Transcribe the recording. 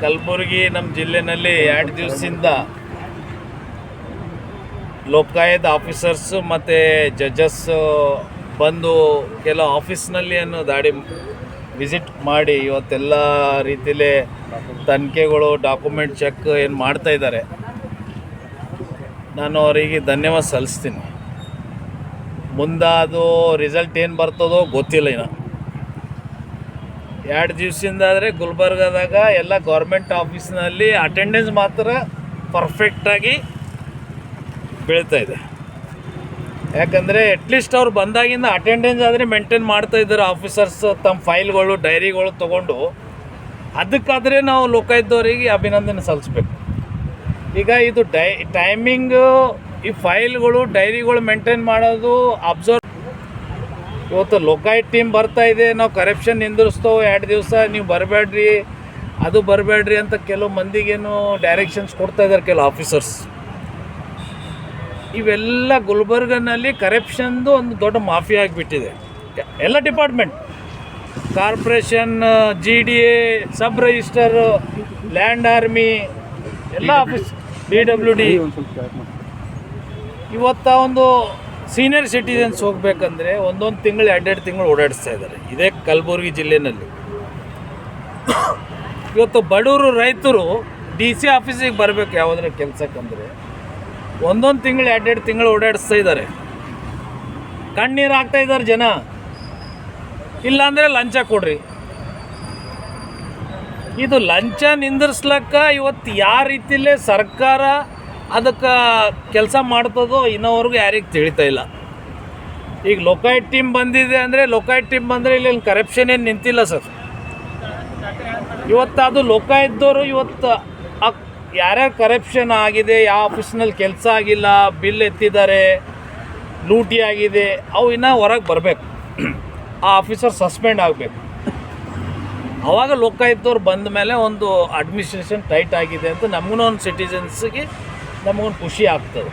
ಕಲಬುರಗಿ ನಮ್ಮ ಜಿಲ್ಲೆನಲ್ಲಿ ಎರಡು ದಿವಸದಿಂದ ಲೋಕಾಯುಕ್ತ ಆಫೀಸರ್ಸು ಮತ್ತು ಜಡ್ಜಸ್ ಬಂದು ಕೆಲವು ಆಫೀಸ್ನಲ್ಲಿ ಏನು ದಾಡಿ ವಿಸಿಟ್ ಮಾಡಿ ಇವತ್ತೆಲ್ಲ ರೀತಿಯಲ್ಲಿ ತನಿಖೆಗಳು ಡಾಕ್ಯುಮೆಂಟ್ ಚೆಕ್ ಏನು ಮಾಡ್ತಾ ಇದ್ದಾರೆ. ನಾನು ಅವರಿಗೆ ಧನ್ಯವಾದ ಸಲ್ಲಿಸ್ತೀನಿ. ಮುಂದೆ ಅದು ರಿಸಲ್ಟ್ ಏನು ಬರ್ತದೋ ಗೊತ್ತಿಲ್ಲ ಇನ್ನು. ಎರಡು ದಿವಸದಿಂದ ಆದರೆ ಗುಲ್ಬರ್ಗದಾಗ ಎಲ್ಲ ಗೌರ್ಮೆಂಟ್ ಆಫೀಸ್ನಲ್ಲಿ ಅಟೆಂಡೆನ್ಸ್ ಮಾತ್ರ ಪರ್ಫೆಕ್ಟಾಗಿ ಬೀಳ್ತಾ ಇದೆ. ಯಾಕಂದರೆ ಅಟ್ಲೀಸ್ಟ್ ಅವ್ರು ಬಂದಾಗಿಂದ ಅಟೆಂಡೆನ್ಸ್ ಆದರೆ ಮೇಂಟೈನ್ ಮಾಡ್ತಾ ಇದ್ದಾರೆ ಆಫೀಸರ್ಸ್ ತಮ್ಮ ಫೈಲ್ಗಳು ಡೈರಿಗಳು ತೊಗೊಂಡು. ಅದಕ್ಕಾದರೆ ನಾವು ಲೋಕಾಯುಕ್ತವರಿಗೆ ಅಭಿನಂದನೆ ಸಲ್ಲಿಸ್ಬೇಕು. ಈಗ ಇದು ಡೈ ಟೈಮಿಂಗು ಈ ಫೈಲ್ಗಳು ಡೈರಿಗಳು ಮೇಂಟೈನ್ ಮಾಡೋದು ಅಬ್ಸರ್ವ್ ಇವತ್ತು ಲೊಕಾಯ್ ಟೀಮ್ ಬರ್ತಾ ಇದೆ ನಾವು ಕರಪ್ಷನ್ ನಿಂದಿರಿಸ್ತೋ ಎರಡು ದಿವಸ ನೀವು ಬರಬೇಡ್ರಿ ಅದು ಬರಬೇಡ್ರಿ ಅಂತ ಕೆಲವು ಮಂದಿಗೇನು ಡೈರೆಕ್ಷನ್ಸ್ ಕೊಡ್ತಾ ಇದ್ದಾರೆ ಕೆಲವು ಆಫೀಸರ್ಸ್ ಇವೆಲ್ಲ ಗುಲ್ಬರ್ಗನಲ್ಲಿ ಕರಪ್ಷನ್ದು ಒಂದು ದೊಡ್ಡ ಮಾಫಿಯಾ ಆಗಿಬಿಟ್ಟಿದೆ. ಎಲ್ಲ department corporation G D A sub register land army ಎಲ್ಲ ಆಫೀಸ್ ಬಿ ಡಬ್ಲ್ಯೂ ಡಿ ಇವತ್ತ ಒಂದು ಸೀನಿಯರ್ ಸಿಟಿಸನ್ಸ್ ಹೋಗ್ಬೇಕಂದ್ರೆ ಒಂದೊಂದು ತಿಂಗಳು, ಎರಡೆರಡು ತಿಂಗಳು ಓಡಾಡಿಸ್ತಾ ಇದ್ದಾರೆ. ಇದೇ ಕಲಬುರಗಿ ಜಿಲ್ಲೆನಲ್ಲಿ. ಇವತ್ತು ಬಡವರು ರೈತರು ಡಿ ಸಿ ಆಫೀಸಿಗೆ ಬರಬೇಕು ಯಾವುದ್ರ ಕೆಲಸಕ್ಕಂದ್ರೆ. ಒಂದೊಂದು ತಿಂಗಳು, ಎರಡೆರಡು ತಿಂಗಳು ಓಡಾಡಿಸ್ತಾ ಇದ್ದಾರೆ. ಕಣ್ಣೀರು ಹಾಕ್ತಾ ಇದ್ದಾರೆ ಜನ. ಇಲ್ಲಾಂದರೆ ಲಂಚ ಕೊಡ್ರಿ. ಇದು ಲಂಚ ನಿಂದಿರ್ಸ್ಲಕ್ಕ ಇವತ್ತು ಯಾವ ರೀತಿಯಲ್ಲೇ ಸರ್ಕಾರ ಅದಕ್ಕೆ ಕೆಲಸ ಮಾಡ್ತದೋ ಇನ್ನೋವರೆಗೂ ಯಾರಿಗೆ ತಿಳಿತಾ ಇಲ್ಲ. ಈಗ ಲೋಕಾಯುಕ್ತ ಟೀಮ್ ಬಂದಿದೆ ಅಂದರೆ ಲೋಕಾಯುಕ್ತ ಟೀಮ್ ಬಂದರೆ ಇಲ್ಲಿ ಕರಪ್ಷನ್ ಏನು ನಿಂತಿಲ್ಲ ಸರ್. ಇವತ್ತು ಅದು ಲೋಕಾಯುಕ್ತದವರು ಇವತ್ತು ಯಾರ್ಯಾರು ಕರಪ್ಷನ್ ಆಗಿದೆ, ಯಾವ ಆಫೀಸ್ನಲ್ಲಿ ಕೆಲಸ ಆಗಿಲ್ಲ ಬಿಲ್ ಎತ್ತಿದ್ದಾರೆ, ಲೂಟಿ ಆಗಿದೆ, ಅವು ಇನ್ನೂ ಹೊರಗೆ ಬರಬೇಕು. ಆ ಆಫೀಸರ್ ಸಸ್ಪೆಂಡ್ ಆಗಬೇಕು. ಅವಾಗ ಲೋಕಾಯುಕ್ತವ್ರು ಬಂದ ಮೇಲೆ ಒಂದು ಅಡ್ಮಿನಿಸ್ಟ್ರೇಷನ್ ಟೈಟ್ ಆಗಿದೆ ಅಂತ ನಮಗೂ ಒಂದು ಸಿಟಿಸನ್ಸ್ಗೆ ನಮಗೊಂದು ಖುಷಿ ಆಗ್ತದೆ.